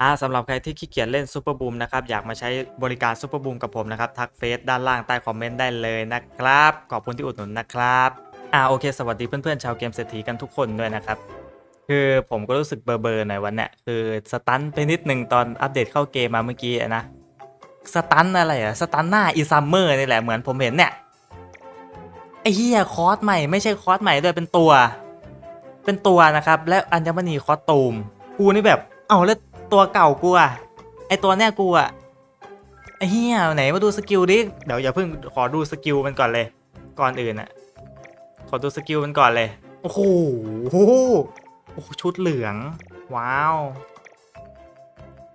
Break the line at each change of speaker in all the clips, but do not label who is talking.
อ่าสำหรับใครที่ขี้เกียจเล่นซูเปอร์บูมนะครับอยากมาใช้บริการซูเปอร์บูมกับผมนะครับทักเฟซด้านล่างใต้คอมเมนต์ได้เลยนะครับ ขอบคุณที่อุดหนุนนะครับอ่าโอเค สวัสดีเพื่อนๆชาวเกมเศรษฐีกันทุกคนด้วยนะครับ คือผมก็รู้สึกเบอร์เบอร์หน่อยวันเนี้ยคือสตันไปนิดหนึ่งตอนอัปเดตเข้าเกมมาเมื่อกี้นะสตันอะไรอะสตันหน้าอีซัมเมอร์นี่แหละเหมือนผมเห็นเนี่ยไอ้เฮียคอร์สใหม่ไม่ใช่คอร์สใหม่ด้วยเป็นตัว เป็นตัวนะครับ และอัญมณีคอสตูมกูนี่แบบเอ้าแล้ว ตัวเก่ากูอะไอตัวเนี้ยกูอะไอเฮียไหนมาดูสกิลดิ เดี๋ยวอย่าเพิ่งขอดูสกิลมันก่อนเลย ก่อนอื่นอะขอดูสกิลมันก่อนเลย โอ้โหโอ้โหชุดเหลือง ว้าว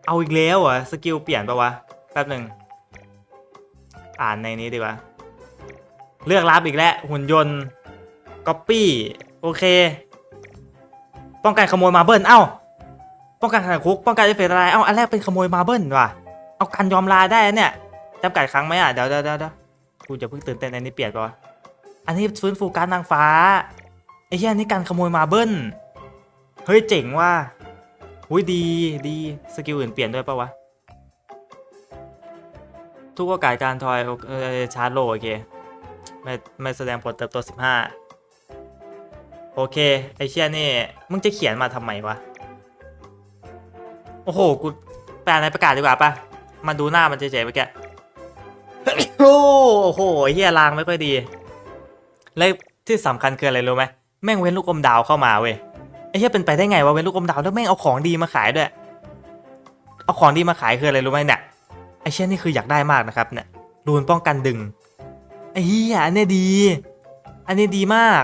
เอาอีกแล้วเหรอสกิลเปลี่ยนปะวะ แป๊บหนึ่ง อ่านในนี้ดีกว่า เลือกรับอีกแล้วหุ่นยนต์ก๊อปปี้ โอเค ป้องกันขโมยมาเบิลเอ้า ป้องกันขังคุกป้องกันเอฟเฟกต์อะไรเอ้าอันแรกเป็นขโมยมาเบิลว่ะเอากันยอมลาได้เนี่ยจำกัดครั้งไหมอะเดี๋ยวเดี๋ยวเดี๋ยวกูจะเพิ่งตื่นเต้นอันนี้เปลี่ยนปะวะอันนี้ฟื้นฟูการนางฟ้าไอ้เหี้ยนนี้การขโมยมาเบิลเฮ้ยเจ๋งว่ะหุ้ยดีดีสกิลอื่นเปลี่ยนด้วยปะวะทุกโอกาสการทอยเออชาร์จโลโอเคไม่ไม่แสดงผลเติบโต15 โอเค ไอเชี่ยนี่ มึงจะเขียนมาทำไมวะ โอ้โห กูแปลในประกาศดีกว่าปะมาดูหน้ามันเฉยๆเมื่อกี้โอ้โหไอ้เฮียลางไม่ค่อยดี และที่สำคัญคืออะไรรู้ไหมแม่งเว้นลูกอมดาวเข้ามาเว้ยไอ้เฮียเป็นไปได้ไงวะเว้นลูกอมดาวแล้วแม่งเอาของดีมาขายด้วย เอาของดีมาขายคืออะไรรู้ไหมเนี่ยไอ้เชี่ยนี่คืออยากได้มากนะครับเนี่ยรูนป้องกันดึงไอ้เฮียอันเนี้ยดี อันนี้ดีมาก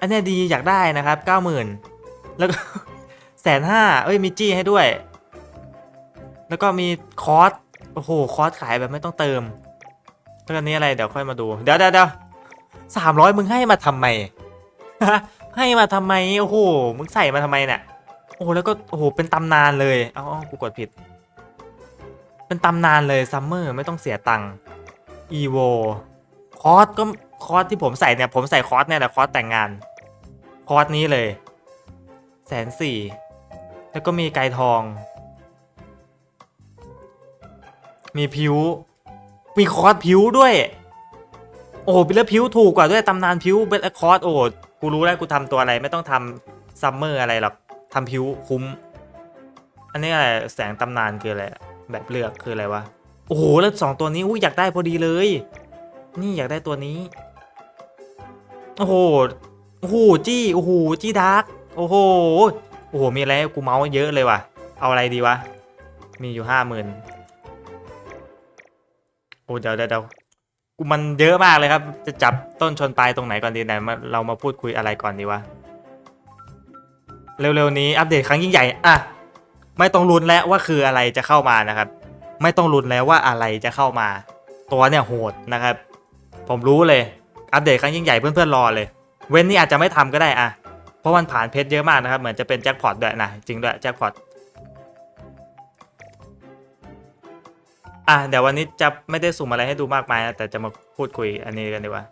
อันเนี้ยดีอยากได้นะครับเก้าหมื่นแล้วก็ แสนห้าเอ้ยมีจี้ให้ด้วย แล้วก็มีคอร์สโอ้โหคอร์สขายแบบไม่ต้องเติมแล้วอันนี้อะไรเดี๋ยวค่อยมาดู เดี๋ยวเดี๋ยวเดี๋ยวสามร้อยมึงให้มาทำไมให้มาทำไมโอ้โหมึงใส่มาทำไมเนี่ยโอ้โหแล้วก็โอ้โหเป็นตำนานเลยเอ้าเอากูกดผิด เป็นตำนานเลยซัมเมอร์ไม่ต้องเสียตังค์อีโวคอสก็คอสที่ผมใส่เนี่ยผมใส่คอสเนี่ยแหละคอสแต่งงาน คอสนี้เลยแสนสี่ แล้วก็มีไกรทอง มีพิวมีคอร์สพิวด้วย โอ้โหบิลเลอร์พิวถูกกว่าด้วยตำนานพิวเบลคอร์สโอ้โหกูรู้แล้วกูทำตัวอะไรไม่ต้องทำซัมเมอร์อะไรหรอกทำพิวคุ้ม อันนี้อะไรแสงตำนานคืออะไรแบบเลือกคืออะไรวะโอ้โหแล้วสองตัวนี้อุ้ยอยากได้พอดีเลย นี่อยากได้ตัวนี้ โอ้โหโอ้โหจี้โอ้โหจี้ดาร์กโอ้โห โอ้โห มีอะไรให้กูเมาส์เยอะเลยว่ะ เอาอะไรดีวะ มีอยู่ห้าหมื่นโอ้เดี๋ยวเดี๋ยวกูมันเยอะมากเลยครับ จะจับต้นชนปลายตรงไหนก่อนดีไหนมาเรามาพูดคุยอะไรก่อนดีวะ เร็วๆนี้อัปเดตครั้งยิ่งใหญ่ อะ ไม่ต้องลุ้นแล้วว่าคืออะไรจะเข้ามานะครับ ไม่ต้องลุ้นแล้วว่าอะไรจะเข้ามา ตัวเนี่ยโหดนะครับ ผมรู้เลย อัปเดตครั้งยิ่งใหญ่เพื่อนๆรอเลย เว้นนี่อาจจะไม่ทำก็ได้อะ เพราะมันผ่านเพชรเยอะมากนะครับ เหมือนจะเป็นแจ็คพอตด้วยนะ จริงด้วยแจ็คพอตอะเดี๋ยววันนี้จะไม่ได้สุ่มอะไรให้ดูมากมายนะแต่จะมาพูดคุยอันนี้กันดีกว่า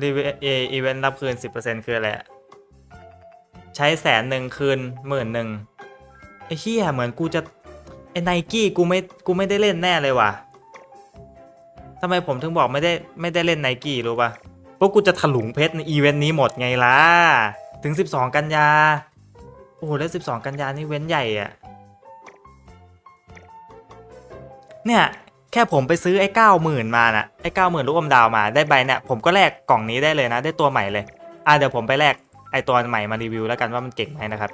รีวิวอีเวนต์รับคืน 10%คืออะไรใช้แสนหนึ่งคืนหมื่นหนึ่งไอ้เหี้ยเหมือนกูจะไอ้ไนกี้กูไม่กูไม่ได้เล่นแน่เลยว่ะทำไมผมถึงบอกไม่ได้ไม่ได้เล่นไนกี้รู้ป่ะเพราะกูจะถลุงเพชรในอีเวนต์นี้หมดไงล่ะ ถึง 12 กันยา โอ้โห แล้ว 12 กันยานี่เว้นใหญ่อะเนี่ย แค่ผมไปซื้อไอ้90,000มานะไอ้90,000ลูกอมดาวมาได้ใบเนี่ยผมก็แลกกล่องนี้ได้เลยนะ ได้ตัวใหม่เลย อะเดี๋ยวผมไปแลกไอ้ตัวใหม่มารีวิวแล้วกันว่ามันเก่งไหมนะครับ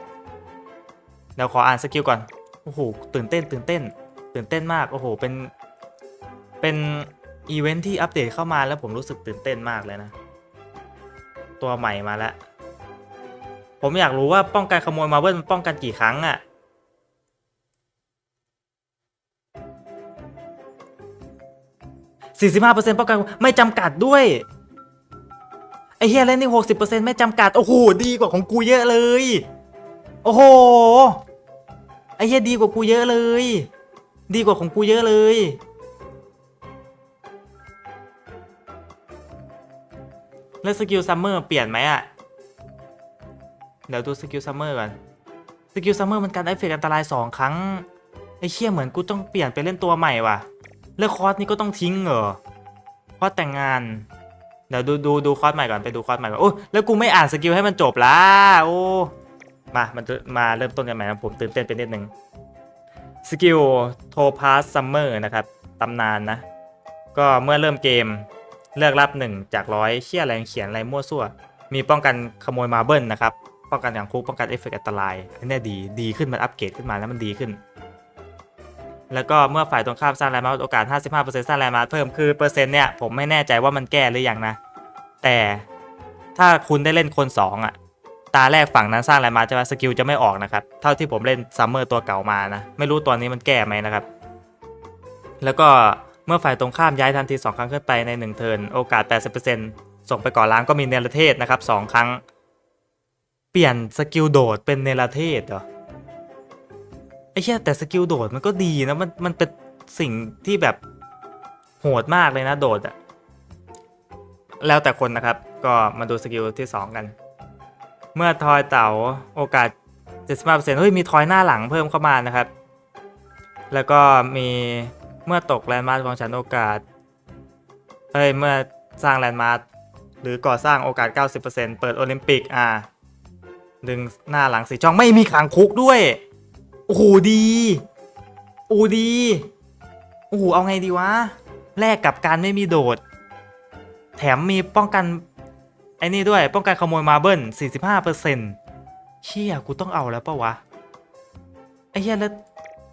เดี๋ยวขออ่านสกิลก่อน โอ้โห ตื่นเต้น ตื่นเต้น ตื่นเต้นมาก โอ้โห เป็น เป็นอีเวนท์ที่อัปเดตเข้ามาแล้วผมรู้สึกตื่นเต้นมากเลยนะ ตัวใหม่มาแล้ว ผมอยากรู้ว่าป้องกันขโมยมาเบิลมันป้องกันกี่ครั้งอะสี่สิบห้าเปอร์เซ็นต์ป้องกันไม่จำกัดด้วย ไอเฮียเล่นนี่หกสิบเปอร์เซ็นต์ไม่จำกัด โอ้โห ดีกว่าของกูเยอะเลย โอ้โห ไอเฮียดีกว่ากูเยอะเลย ดีกว่าของกูเยอะเลยแล้วสกิลซัมเมอร์เปลี่ยนไหมอะ เดี๋ยวดูสกิลซัมเมอร์ก่อนสกิลซัมเมอร์มันกันเอฟเฟกอันตรายสองครั้ง ไอ้เชี่ยเหมือนกูต้องเปลี่ยนไปเล่นตัวใหม่ว่ะ เลือกคอร์สนี้ก็ต้องทิ้งเหรอคอร์สแต่งงาน เดี๋ยวดูดูดูคอร์สใหม่ก่อนไปดูคอร์สใหม่ก่อนโอ้แล้วกูไม่อ่านสกิลให้มันจบละโอ้มามันมาเริ่มต้นกันใหม่นะผมตื่นเต้นไปนิดนึงสกิลโทพาสซัมเมอร์นะครับตำนานนะ ก็เมื่อเริ่มเกมเลือกรับหนึ่งจากร้อยเชี่ยอะไรเขียนอะไรมั่วซั่ว มีป้องกันขโมยมาเบิลนะครับ ป้องกันอย่างคุกป้องกันเอฟเฟกต์อันตรายอันนี้ดีดีขึ้นมันอัปเกรดขึ้นมาแล้วมันดีขึ้น แล้วก็เมื่อฝ่ายตรงข้ามสร้างแรงมาโอกาส 55%สร้างแรงมาเพิ่มคือเปอร์เซ็นต์เนี่ยผมไม่แน่ใจว่ามันแก้หรือยังนะ แต่ถ้าคุณได้เล่นคน 2อะตาแรกฝั่งนั้นสร้างแรงมาใช่ไหมสกิลจะไม่ออกนะครับเท่าที่ผมเล่นซัมเมอร์ตัวเก่ามานะไม่รู้ตัวนี้มันแก้ไหมนะครับ แล้วก็เมื่อฝ่ายตรงข้ามย้ายทันที 2 ครั้งขึ้นไปใน 1 เทิร์นโอกาส 80%ส่งไปก่อล้างก็มีเนรเทศนะครับ2ครั้ง เปลี่ยนสกิลโดดเป็นเนรเทศเหรอไอ้เหี้ยแต่สกิลโดดมันก็ดีนะมันมันเป็นสิ่งที่แบบโหดมากเลยนะโดดอะแล้วแต่คนนะครับ ก็มาดูสกิลที่ 2 กัน เมื่อทอยเต่าโอกาส 75%เฮ้ยมีทอยหน้าหลังเพิ่มเข้ามานะครับ แล้วก็มีเมื่อตกแลนด์มาร์คของฉันโอกาสเฮ้ยเมื่อสร้างแลนด์มาร์คหรือก่อสร้างโอกาส 90%เปิดโอลิมปิกอ่า ดึงหน้าหลังสีช่องไม่มีขังคุกด้วย โอ้โหดีโอ้ดีโอ้โหเอาไงดีวะแลกกับการไม่มีโดด แถมมีป้องกันไอ้นี่ด้วย ป้องกันขโมยมาเบิล45%เชี่ยกูต้องเอาแล้วปะวะไอ้เหี้ยแล้ว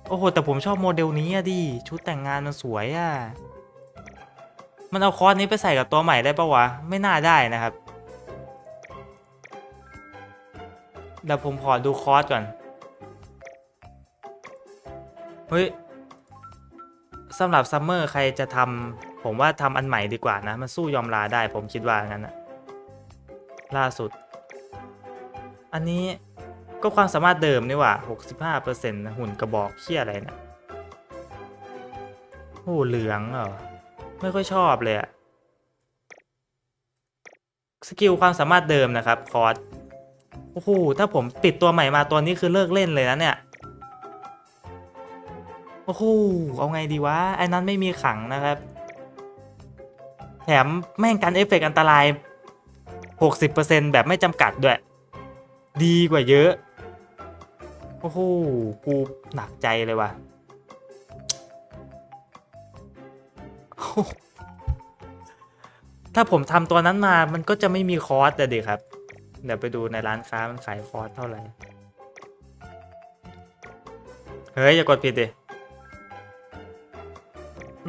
โอ้โหแต่ผมชอบโมเดลนี้อะดิชุดแต่งงานมันสวยอะมันเอาคอร์สนี้ไปใส่กับตัวใหม่ได้ปะวะ ไม่น่าได้นะครับ เดี๋ยวผมขอดูคอร์สก่อน เฮ้ยสำหรับซัมเมอร์ใครจะทำผมว่าทำอันใหม่ดีกว่านะ มันสู้ยอมลาได้ผมคิดว่างั้นนะล่าสุด อันนี้ก็ความสามารถเดิมนี่หว่า 65%นะหุ่นกระบอกเขี้ยอะไรนะโอ้เหลืองเหรอ ไม่ค่อยชอบเลยอะสกิลความสามารถเดิมนะครับ คอร์ส โอ้โหถ้าผมปิดตัวใหม่มาตัวนี้คือเลิกเล่นเลยนะเนี่ยโอ้โหเอาไงดีวะไอ้นั้นไม่มีขังนะครับ แถมแม่งกันเอฟเฟกต์อันตราย 60%แบบไม่จำกัดด้วย ดีกว่าเยอะ โอ้โหกูหนักใจเลยว่ะถ้าผมทำตัวนั้นมามันก็จะไม่มีคอร์สแต่ดิครับ เดี๋ยวไปดูในร้านค้ามันขายคอร์สเท่าไหร่ เฮ้ย อย่ากดผิดดิ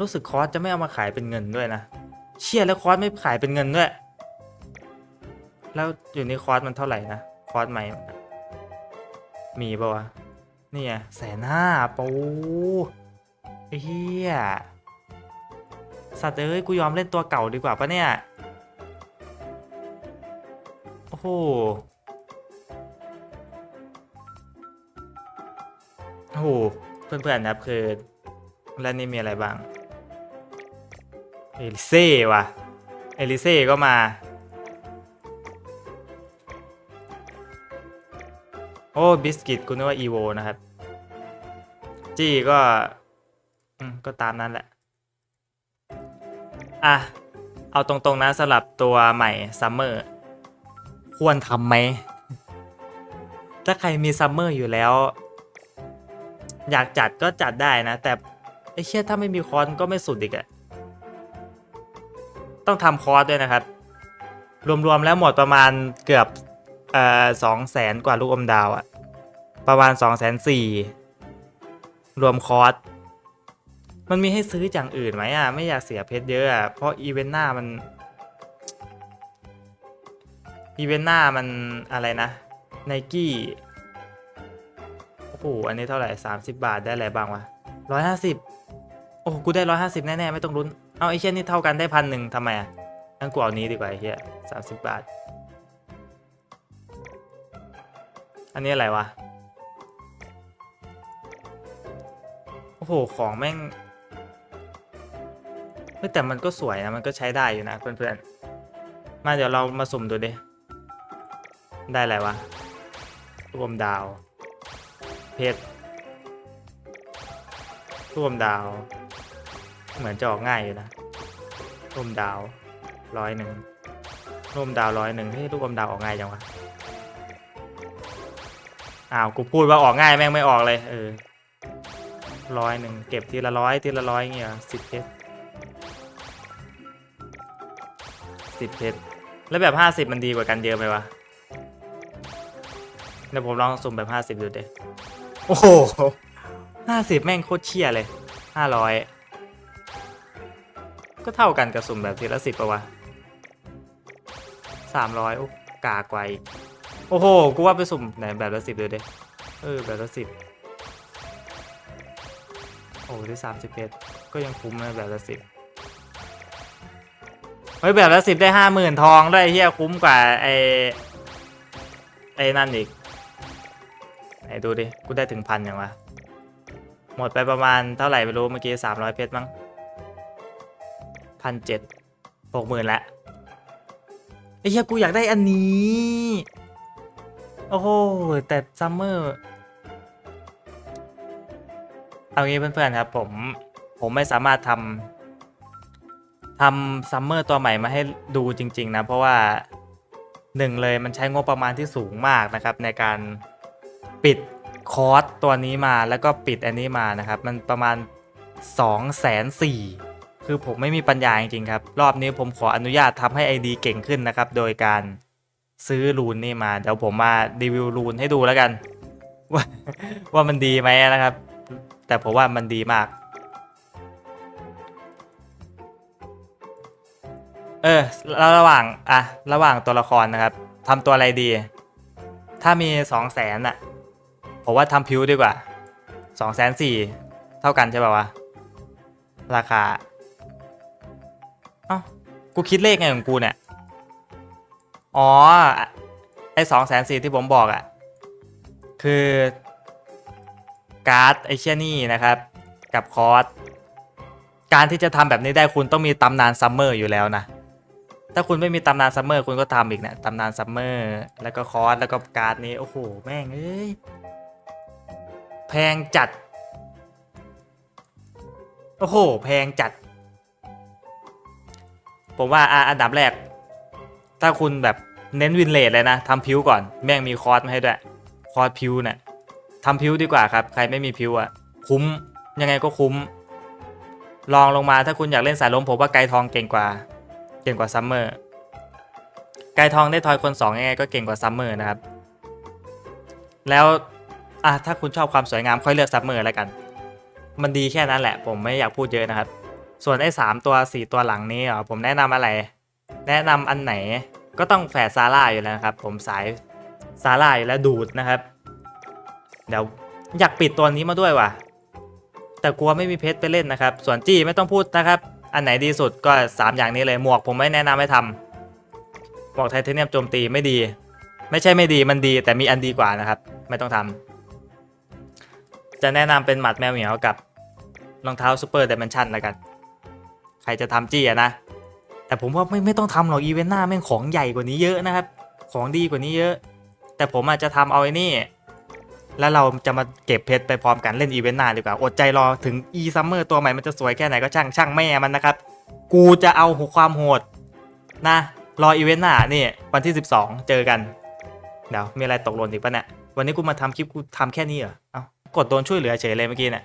รู้สึกคอร์สจะไม่เอามาขายเป็นเงินด้วยนะ เชี่ยแล้วคอร์สไม่ขายเป็นเงินด้วย แล้วอยู่ในคอร์สมันเท่าไหร่นะ คอร์สใหม่ มีปะวะนี่ไงแสนห้าปูเฮียสัตว์เอ้ย กูยอมเล่นตัวเก่าดีกว่าปะเนี่ย โอ้โห โอ้โห เพื่อนๆนะครับคือแล้วนี่มีอะไรบ้าง เอลิเซ่ว่ะ เอลิเซ่ก็มา โอ้ บิสกิตกูนึกว่าอีโวนะครับ จี้ก็ก็ตามนั้นแหละ อะ เอาตรงๆนะสำหรับตัวใหม่ซัมเมอร์ ควรทำไหม ถ้าใครมีซัมเมอร์อยู่แล้ว อยากจัดก็จัดได้นะ แต่ไอ้เชี่ยถ้าไม่มีคอร์สก็ไม่สุดอีกอะต้องทำคอร์สด้วยนะครับ รวมๆแล้วหมดประมาณเกือบเอ่อสองแสนกว่าลูกอมดาวอะประมาณ2องแสนสี่รวมคอร์สมันมีให้ซื้ออย่างอื่นไหมอะไม่อยากเสียเพชรเยอะอะเพราะอีเวนต์หน้ามัน อีเวนต์หน้ามันอะไรนะไนกี้โอ้โหอันนี้เท่าไหร่ 30 บาทได้อะไรบ้างวะร้อยห้าสิบโอ้กูได้ร้อยห้าสิบแน่ ๆ ไม่ต้องลุ้น เอาไอ้เชี่ยนี่เท่ากันได้พันหนึ่งทำไมอะงั้นกูเอานี้ดีกว่าไอ้เชี่ยสามสิบบาท อันนี้อะไรวะ โอ้โห ของแม่งแต่มันก็สวยนะ มันก็ใช้ได้อยู่นะเพื่อนๆ มาเดี๋ยวเรามาสุ่มดูดิ ได้อะไรวะรวมดาว เพชรร่วมดาว เหมือนจะออกง่ายอยู่นะร่วมดาวร้อยหนึ่งร่วมดาวร้อยหนึ่งเฮ้ยร่วมดาวออกง่ายจังวะอ้าวกูพูดว่าออกง่ายแม่งไม่ออกเลยเออร้อยหนึ่งเก็บทีละร้อยทีละร้อยเงี้ยสิบเพชรสิบเพชรแล้วแบบห้าสิบมันดีกว่ากันเยอะไหมวะ เดี๋ยวผมลองสุ่มแบบห้าสิบดูเด็โอ้โหห้าสิบแม่งโคตรเชี่ยเลยห้าร้อยก็เท่ากันกับสุ่มแบบทีละสิบปะวะสามร้อยโอ้กากว่าอีกโอ้โห กูว่าไปสุ่มไหนแบบละสิบดูเด็เออแบบละสิบโอ้ที่สามสิบเพชรก็ยังคุ้มนะแบบละสิบเฮ้ยแบบละสิบได้ห้าหมื่นทองด้วยเฮียคุ้มกว่าไอไอ้นั่นอีก ไหนดูดิ กูได้ถึงพันยังวะ หมดไปประมาณเท่าไหร่ไม่รู้เมื่อกี้สามร้อยเพชรมั้งพันเจ็ดหกหมื่นละไอ้เหี้ยกูอยากได้อันนี้ โอ้โห แต่ซัมเมอร์ เอางี้เพื่อนๆครับผม ผมไม่สามารถทำทำซัมเมอร์ตัวใหม่มาให้ดูจริง ๆ นะ เพราะว่าหนึ่งเลยมันใช้งบประมาณที่สูงมากนะครับในการ ปิดคอร์สตัวนี้มาแล้วก็ปิดอันนี้มานะครับ มันประมาณ2องแสนสี่คือผมไม่มีปัญญาจริงๆครับ รอบนี้ผมขออนุญาตทำให้ ID เก่งขึ้นนะครับ โดยการซื้อรูนนี่มา เดี๋ยวผมมารีวิวรูนให้ดูแล้วกัน ว่าว่ามันดีไหมนะครับ แต่ผมว่ามันดีมาก เออแล้วระหว่างอะระหว่างตัวละครนะครับทำตัวอะไรดี ถ้ามีสองแสนอะ ผมว่าทำพิวดีกว่าสองแสนสี่เท่ากันใช่ป่าวะ ราคา เอ้า กูคิดเลขไงของกูเนี่ย อ๋อ ไอสองแสนสี่ที่ผมบอกอะคือ การ์ดไอเชียนี่นะครับ กับคอร์สการที่จะทำแบบนี้ได้คุณต้องมีตำนานซัมเมอร์อยู่แล้วนะ ถ้าคุณไม่มีตำนานซัมเมอร์คุณก็ทำอีกเนะตำนานซัมเมอร์แล้วก็คอร์สแล้วก็การ์ดนี้ โอ้โห แม่งเอ้ย แพงจัด โอ้โห แพงจัด ผมว่าอันดับแรก ถ้าคุณแบบเน้นวินเลทเลยนะทำพิวก่อน แม่งมีคอร์สมาให้ด้วย คอร์สพิวเนี่ยทำพิวดีกว่าครับ ใครไม่มีพิวอะคุ้ม ยังไงก็คุ้ม ลองลงมาถ้าคุณอยากเล่นสายลมผมว่าไกทองเก่งกว่า เก่งกว่าซัมเมอร์ ไกทองได้ทอยคนสองยังไงก็เก่งกว่าซัมเมอร์นะครับ แล้ว อะถ้าคุณชอบความสวยงามค่อยเลือกซัมเมอร์แล้วกัน มันดีแค่นั้นแหละ ผมไม่อยากพูดเยอะนะครับ ส่วนไอ้สามตัวสี่ตัวหลังนี้อะผมแนะนำอะไร แนะนำอันไหนก็ต้องแฝดซาร่าอยู่แล้วนะครับ ผมสายซาร่าอยู่แล้วดูดนะครับ เดี๋ยวอยากปิดตัวนี้มาด้วยว่ะ แต่กลัวไม่มีเพชรไปเล่นนะครับ ส่วนจี้ไม่ต้องพูดนะครับ อันไหนดีสุดก็ 3 อย่างนี้เลยหมวกผมไม่แนะนำให้ทำหมวกไทเทเนียมโจมตีไม่ดี ไม่ใช่ไม่ดีมันดีแต่มีอันดีกว่านะครับ ไม่ต้องทำ จะแนะนำเป็นหมัดแมวเหมียวกับรองเท้าซูเปอร์เดเมนชันแล้วกัน ใครจะทำจี้อะนะ แต่ผมว่าไม่ไม่ต้องทำหรอกอีเวนต์หน้าแม่งของใหญ่กว่านี้เยอะนะครับ ของดีกว่านี้เยอะ แต่ผมอาจจะทำเอาไอ้นี่ แล้วเราจะมาเก็บเพชรไปพร้อมกันเล่นอีเวนต์หน้าดีกว่า อดใจรอถึง e summer ตัวใหม่มันจะสวยแค่ไหนก็ช่างช่างแม่มันนะครับ กูจะเอาหัวความโหดนะ รออีเวนต์หน้านี่วันที่ 12 เจอกัน เดี๋ยวมีอะไรตกหล่นอีกปะเนี่ยวันนี้กูมาทำคลิปกูทำแค่นี้เหรอ เอ้า กดโดนช่วยเหลือเฉยเลยเมื่อกี้เนี่ย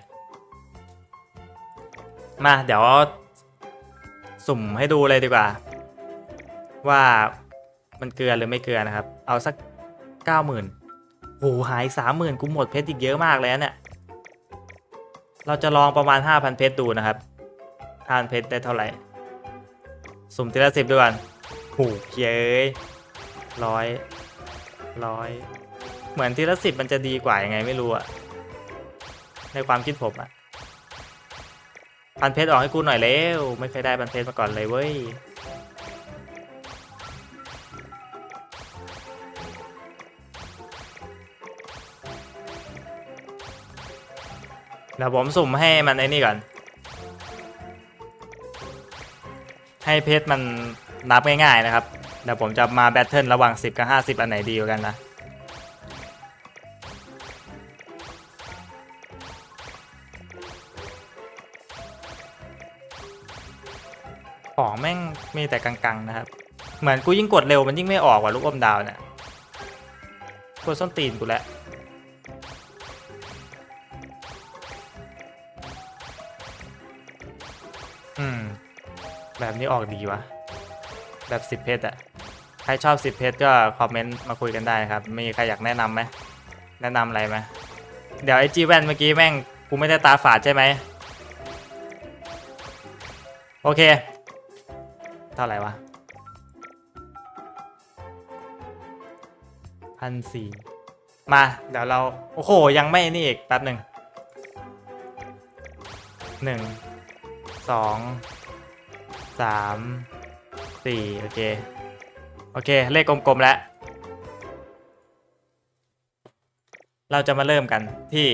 มาเดี๋ยว สุ่มให้ดูเลยดีกว่า ว่ามันเกลือหรือไม่เกลือนะครับ เอาสักเก้าหมื่นโหหายสามหมื่นกูหมดเพชรอีกเยอะมากเลยนะเนี่ย เราจะลองประมาณห้าพันเพชรดูนะครับห้าพันเพชรได้เท่าไหร่ สุ่มทีละสิบด้วยกันโหเย้ยร้อยร้อย เหมือนทีละสิบมันจะดีกว่ายังไงไม่รู้อะ ในความคิดผมอะพันเพชรออกให้กูหน่อยเร็วไม่เคยได้พันเพชรมาก่อนเลยเว้ยเดี๋ยวผมสุ่มให้มันไอ้นี่ก่อน ให้เพชรมันนับง่ายๆนะครับ เดี๋ยวผมจะมาแบทเทิลระหว่าง 10 กับ 50 อันไหนดีกว่ากันนะ ของแม่งมีแต่กังๆนะครับ เหมือนกูยิ่งกดเร็วมันยิ่งไม่ออกว่ะลูกอมดาวเนี่ยกดส้นตีนกูแล้วอืม แบบนี้ออกดีวะ แบบสิบเพชรอะใครชอบสิบเพชรก็คอมเมนต์มาคุยกันได้ครับ มีใครอยากแนะนำไหมแนะนำอะไรไหมเดี๋ยวไอจีแว่นเมื่อกี้แม่ง กูไม่ได้ตาฝาดใช่ไหม โอเค เท่าไหร่วะพันสี่มา เดี๋ยวเรา โอ้โห ยังไม่นี่อีก แป๊บหนึ่งหนึ่งสองสามสี่โอเค โอเค เลขกลมๆแล้ว เราจะมาเริ่มกันที่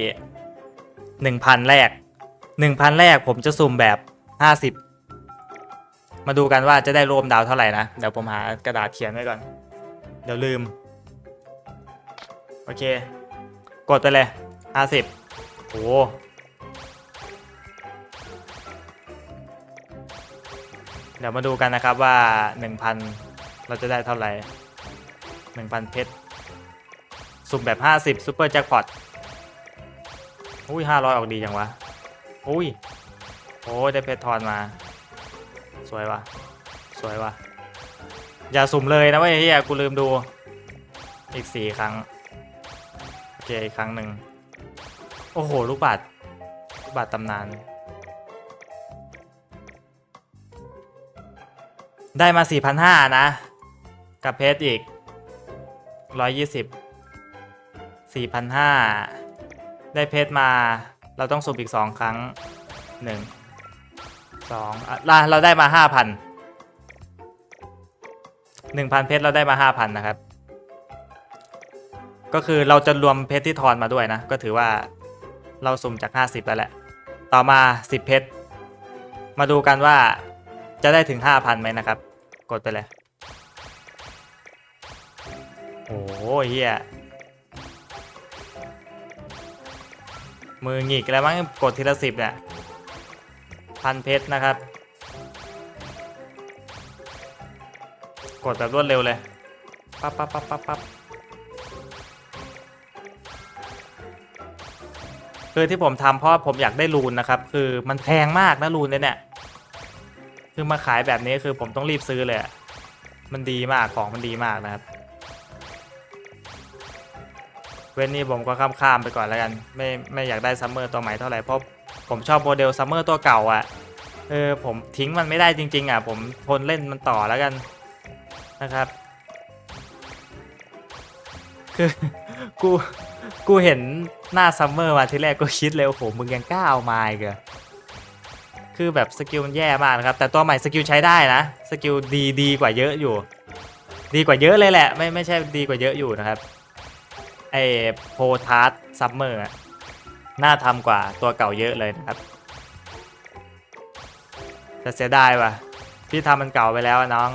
หนึ่งพันแรกหนึ่งพันแรกผมจะสุ่มแบบห้าสิบ มาดูกันว่าจะได้รวมดาวเท่าไหร่นะ เดี๋ยวผมหากระดาษเขียนไว้ก่อน เดี๋ยวลืม โอเค กดไปเลยห้าสิบโอ้เดี๋ยวมาดูกันนะครับว่า 1,000 เราจะได้เท่าไหร่ 1,000 เพชร สุ่มแบบ 50ซูเปอร์แจ็คพอตอุ้ย 500 ออกดีจังวะ อุ้ย โอ้ยได้เพชรทอนมา สวยวะสวยวะอย่าสุ่มเลยนะเว้ยเฮียกูลืมดู อีก4ครั้ง โอเคอีกครั้งหนึ่ง โอ้โห ลูกบาทลูกบาทตำนาน ได้มา 4,500 นะ กับเพชรอีก 120 4,500 ได้เพชรมา เราต้องสุ่มอีก 2 ครั้ง 1 2อะล่ะเราได้มา5,000 1,000เพชรเราได้มา5,000นนะครับ ก็คือเราจะรวมเพชรที่ทอนมาด้วยนะ ก็ถือว่าเราสุ่มจาก50แล้วแหละ ต่อมา10เพชร มาดูกันว่าจะได้ถึง5,000ไหมนะครับ กดไปเลย โอ้โหเฮียมือหงิกแล้วมั้งกดทีละสิบเนี่ย พันเพชรนะครับ กดแบบรวดเร็วเลย ปั๊บปั๊บปั๊บปั๊บปั๊บคือที่ผมทำเพราะผมอยากได้รูนนะครับ คือมันแพงมากนะรูนเนี่ยคือมาขายแบบนี้คือผมต้องรีบซื้อเลย มันดีมากของมันดีมากนะครับ เว้นนี้ผมก็ข้ามข้ามๆไปก่อนแล้วกัน ไม่ไม่อยากได้ซัมเมอร์ตัวใหม่เท่าไหร่เพราะ ผมชอบโมเดลซัมเมอร์ตัวเก่าอะ่ะเออผมทิ้งมันไม่ได้จริง ๆ อะ ผมทนเล่นมันต่อแล้วกันนะครับ คือกูกูเห็นหน้าซัมเมอร์มาทีแรกก็คิดเลยโอ้โหมึงยังกล้าเอามาอีกเหรอคือแบบสกิลมันแย่มากนะครับ แต่ตัวใหม่สกิลใช้ได้นะสกิลดีดีกว่าเยอะอยู่ ดีกว่าเยอะเลยแหละ ไม่ไม่ใช่ดีกว่าเยอะอยู่นะครับไอโพทาร์ซัมเมอร์ น่าทำกว่าตัวเก่าเยอะเลยนะครับแต่เสียดายว่ะพี่ทำมันเก่าไปแล้วน้อง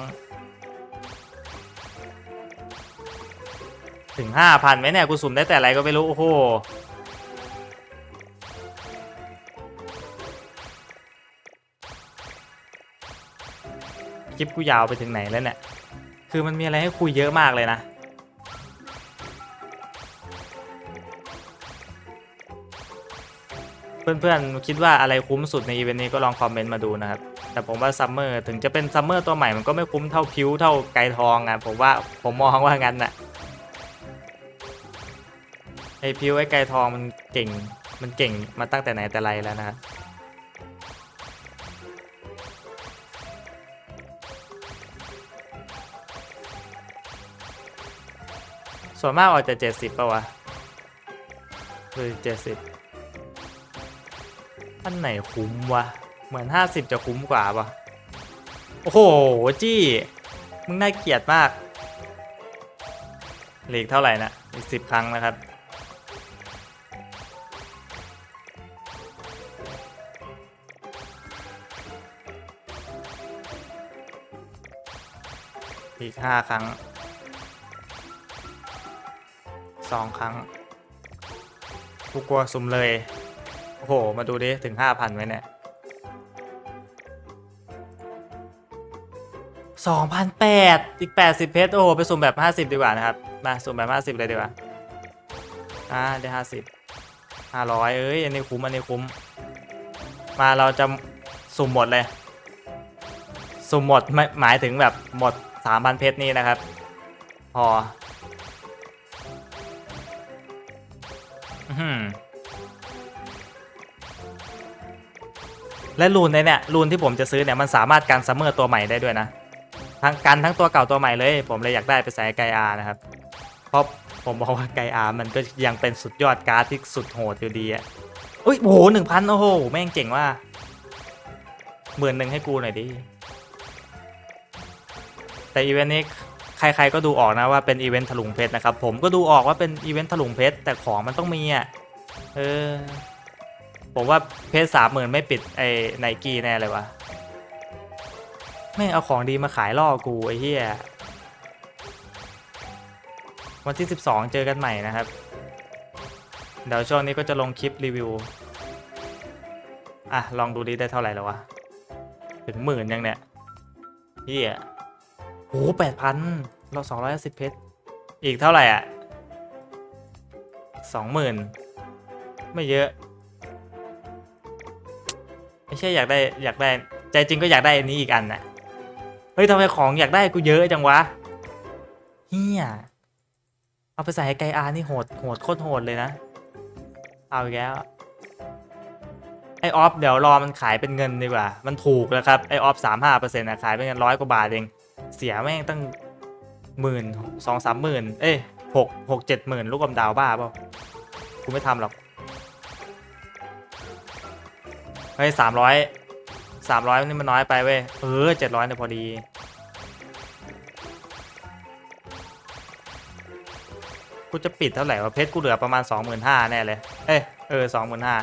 ถึงห้าพันไหมเนี่ยกูสุ่มได้แต่อะไรก็ไม่รู้ โอ้โหคลิปกูยาวไปถึงไหนแล้วเนี่ย คือมันมีอะไรให้คุยเยอะมากเลยนะ เพื่อนๆ คิดว่าอะไรคุ้มสุดในอีเวนต์นี้ก็ลองคอมเมนต์มาดูนะครับ แต่ผมว่าซัมเมอร์ถึงจะเป็นซัมเมอร์ตัวใหม่มันก็ไม่คุ้มเท่าพิวเท่าไกทองอะผมว่าผมมองว่างั้นน่ะไอพิวไอไกทองมันเก่งมันเก่งมาตั้งแต่ไหนแต่ไรแล้วนะครับส่วนมากออกจะเจ็ดสิบป่ะวะหรือเจ็ดสิบ อันไหนคุ้มวะ เหมือน 50 จะคุ้มกว่าปะโอ้โห จี้ มึงน่าเกลียดมากเหลีกเท่าไหร่นะอีก10ครั้งนะครับ อีก5ครั้ง2ครั้งกูกลัวซุ่มเลย โอ้โห มาดูดิ ถึง5,000ไหมเนี่ย2,008อีก80เพชรโอ้โห ไปสุ่มแบบ50ดีกว่านะครับ มาสุ่มแบบ50เลยดีกว่า อ่า ได้50 500เอ้ย อันนี้คุ้ม อันนี้คุ้ม มาเราจะสุ่มหมดเลย สุ่มหมดไม่หมายถึงแบบหมด3,000เพชรนี่นะครับ พอ และรูนในเนี่ยรูนที่ผมจะซื้อเนี่ยมันสามารถกันซัมเมอร์ตัวใหม่ได้ด้วยนะทั้งกันทั้งตัวเก่าตัวใหม่เลย ผมเลยอยากได้ไปใส่ไกอานะครับเพราะผมบอกว่าไกอามันก็ยังเป็นสุดยอดการ์ดที่สุดโหดอยู่ดีอะอุ้ยโอ้โหหนึ่งพันโอ้โหแม่งเจ๋งว่าหมื่นหนึ่งให้กูหน่อยดิแต่อีเวนต์นี้ใครๆก็ดูออกนะว่าเป็นอีเวนต์ถลุงเพชรนะครับผมก็ดูออกว่าเป็นอีเวนต์ถลุงเพชรแต่ของมันต้องมีอะเออ ผมว่าเพชรสามหมื่นไม่ปิดไอ้ไนกี้แน่เลยวะแม่งเอาของดีมาขายล่อกูไอ้เหี้ยวันที่ 12 เจอกันใหม่นะครับ เดี๋ยวช่วงนี้ก็จะลงคลิปรีวิว อะ ลองดูดิได้เท่าไหร่แล้ววะ ถึงหมื่นยังเนี่ยเฮียโอ้แปดพันเราสองร้อยสิบเพชร อีกเท่าไหร่อะสองหมื่นไม่เยอะ ไม่ใช่อยากได้อยากได้ ใจจริงก็อยากได้อันนี้อีกอันน่ะเฮ้ยทำไมของอยากได้กูเยอะจังวะเฮียเอาไปใส่ให้ไกอานี่โหดโหดโคตรโหดเลยนะ เอาอีกแล้วไอออฟเดี๋ยวรอมันขายเป็นเงินดีกว่า มันถูกแล้วครับไอออฟสามห้าเปอร์เซ็นต์นะขายเป็นเงินร้อยกว่าบาทเองเสียแม่งตั้งหมื่นสองสามหมื่นเอ้ยหกหกเจ็ดหมื่นลูกกำดาวบ้าเปล่ากูไม่ทำหรอก เฮ้ยสามร้อยสามร้อยนี่มันน้อยไปเว้ยเออเจ็ดร้อยเนี่ยพอดี กูจะปิดเท่าไหร่วะเพชรกูเหลือประมาณสองหมื่นห้าแน่เลย เอ้ยเออสองหมื่นห้า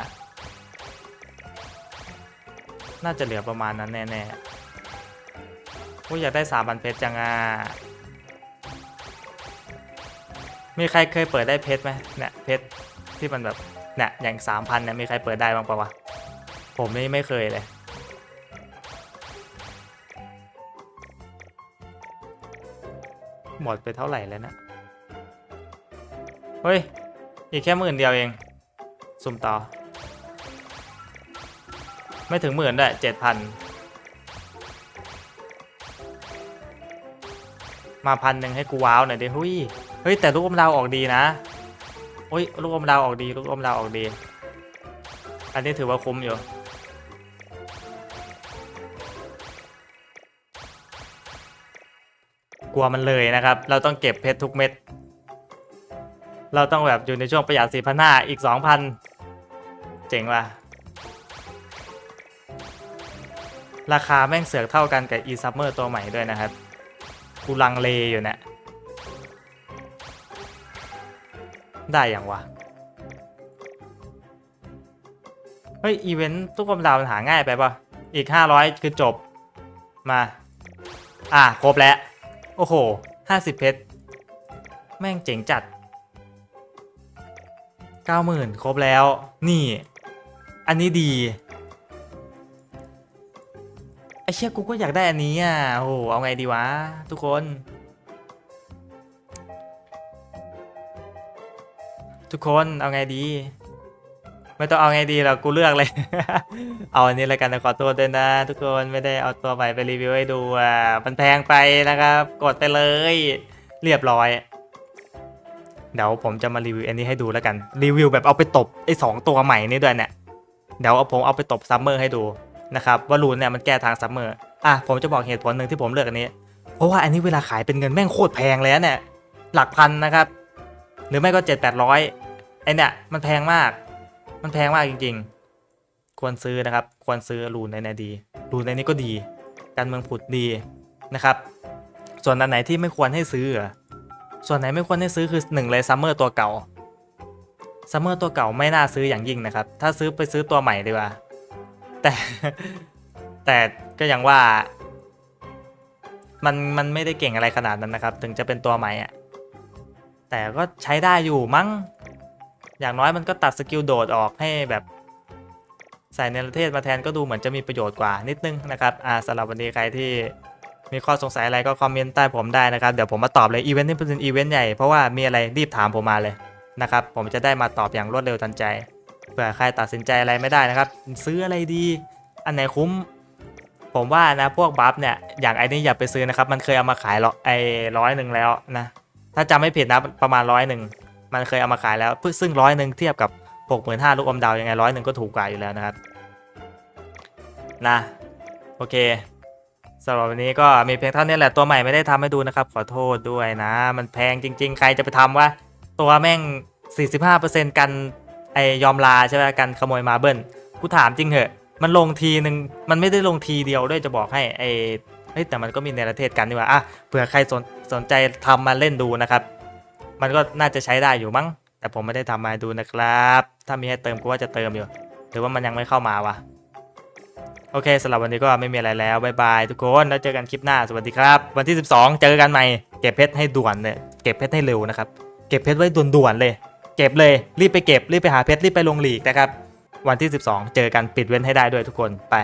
น่าจะเหลือประมาณนั้นแน่ๆกูอยากได้สามพันเพชรจังอะมีใครเคยเปิดได้เพชรไหมเนี่ยเพชรที่มันแบบเนี่ยอย่างสามพันเนี่ยมีใครเปิดได้บ้างปะวะ ผมนี่ไม่เคยเลย หมดไปเท่าไหร่แล้วนะ เฮ้ย อีกแค่หมื่นเดียวเอง สุ่มต่อ ไม่ถึงหมื่นด้วยเจ็ดพันมาพันหนึ่งให้กูว้าวหน่อยดิหุ้ย เฮ้ย แต่ลูกอมดาวออกดีนะอุ้ย ลูกอมดาวออกดี ลูกอมดาวออกดี อันนี้ถือว่าคุ้มอยู่ กลัวมันเลยนะครับ เราต้องเก็บเพชรทุกเม็ด เราต้องแบบอยู่ในช่วงประหยัด4 5 0 0อีก2,000เจ๋งว่ะ ราคาแม่งเสือกเท่ากันกับ e summer ตัวใหม่ด้วยนะครับ กูลังเลอยู่เนี่ยได้อย่างวะ เฮ้ย อีเวนต์ทุกคนดาวมันหาง่ายไปปะอีก 500 คือจบมา อะ ครบแล้ว โอ้โห 50 เพชร แม่งเจ๋งจัด 90,000 ครบแล้ว นี่ อันนี้ดี ไอเชี่ยกูก็อยากได้อันนี้อะ โอ้โห เอาไงดีวะ ทุกคน ทุกคน เอาไงดี ไม่ต้องเอาไงดีหรอกกูเลือกเลย เอาอันนี้แล้วกันนะขอโทษด้วยนะ ทุกคนไม่ได้เอาตัวใหม่ไปรีวิวให้ดูอะมันแพงไปนะครับ กดไปเลย เรียบร้อย เดี๋ยวผมจะมารีวิวอันนี้ให้ดูแล้วกัน รีวิวแบบเอาไปตบไอ้สองตัวใหม่นี่ด้วยเนี่ยเดี๋ยวเอาผมเอาไปตบซัมเมอร์ให้ดูนะครับว่ารูนเนี่ยมันแก้ทางซัมเมอร์อะผมจะบอกเหตุผลหนึ่งที่ผมเลือกอันนี้ เพราะว่าอันนี้เวลาขายเป็นเงินแม่งโคตรแพงเลยนะเนี่ยหลักพันนะครับ หรือไม่ก็เจ็ดแปดร้อยไอเนี่ยมันแพงมาก มันแพงมากจริง ๆ ควรซื้อนะครับ ควรซื้อรูนในนี้ดี รูนในนี้ก็ดี การเมืองผุดดีนะครับ ส่วนอันไหนที่ไม่ควรให้ซื้อ ส่วนไหนไม่ควรให้ซื้อคือหนึ่งเลยซัมเมอร์ตัวเก่าซัมเมอร์ตัวเก่าไม่น่าซื้ออย่างยิ่งนะครับ ถ้าซื้อไปซื้อตัวใหม่ดีกว่า แต่แต่ก็ยังว่า มันมันไม่ได้เก่งอะไรขนาดนั้นนะครับ ถึงจะเป็นตัวใหม่อะแต่ก็ใช้ได้อยู่มั้ง อย่างน้อยมันก็ตัดสกิลโดดออกให้แบบใส่ในประเทศมาแทนก็ดูเหมือนจะมีประโยชน์กว่านิดนึงนะครับอ่าสำหรับวันนี้ใครที่มีข้อสงสัยอะไรก็คอมเมนต์ใต้ผมได้นะครับ เดี๋ยวผมมาตอบเลยอีเวนต์นี้เป็นอีเวนต์ใหญ่เพราะว่ามีอะไรรีบถามผมมาเลยนะครับผมจะได้มาตอบอย่างรวดเร็วทันใจเผื่อใครตัดสินใจอะไรไม่ได้นะครับ ซื้ออะไรดี อันไหนคุ้ม ผมว่านะพวกบัฟเนี่ยอย่างไอ้นี่อย่าไปซื้อนะครับ มันเคยเอามาขายหรอไอ้ร้อยหนึ่งแล้วนะถ้าจำไม่ผิดนะประมาณร้อยหนึ่ง มันเคยเอามาขายแล้วซึ่งร้อยหนึ่งเทียบกับหกหมื่นห้าลูกอมดาวยังไงร้อยหนึ่งก็ถูกกว่าอยู่แล้วนะครับนะโอเคสำหรับวันนี้ก็มีเพียงเท่านี้แหละตัวใหม่ไม่ได้ทำให้ดูนะครับ ขอโทษด้วยนะ มันแพงจริง ๆ ใครจะไปทำวะตัวแม่ง 45%กันไอยอมลาใช่ไหมกันขโมยมาเบิลกูถามจริงเหอะ มันลงทีหนึ่งมันไม่ได้ลงทีเดียวด้วยจะบอกให้ไอเฮ้ยแต่มันก็มีในประเทศกันนี่ว่าอะเผื่อใครสนสนใจทำมาเล่นดูนะครับ มันก็น่าจะใช้ได้อยู่มั้ง แต่ผมไม่ได้ทำมาดูนะครับ ถ้ามีให้เติมก็ว่าจะเติมอยู่ หรือว่ามันยังไม่เข้ามาวะ โอเคสำหรับวันนี้ก็ไม่มีอะไรแล้วบายบายทุกคน แล้วเจอกันคลิปหน้า สวัสดีครับ วันที่ 12 เจอกันใหม่ เก็บเพชรให้ด่วนเลยเก็บเพชรให้เร็วนะครับ เก็บเพชรไว้ด่วนๆเลย เก็บเลย รีบไปเก็บ รีบไปหาเพชร รีบไปลงหลีกนะครับ วันที่ 12 เจอกันปิดเว้นให้ได้ด้วยทุกคน ไป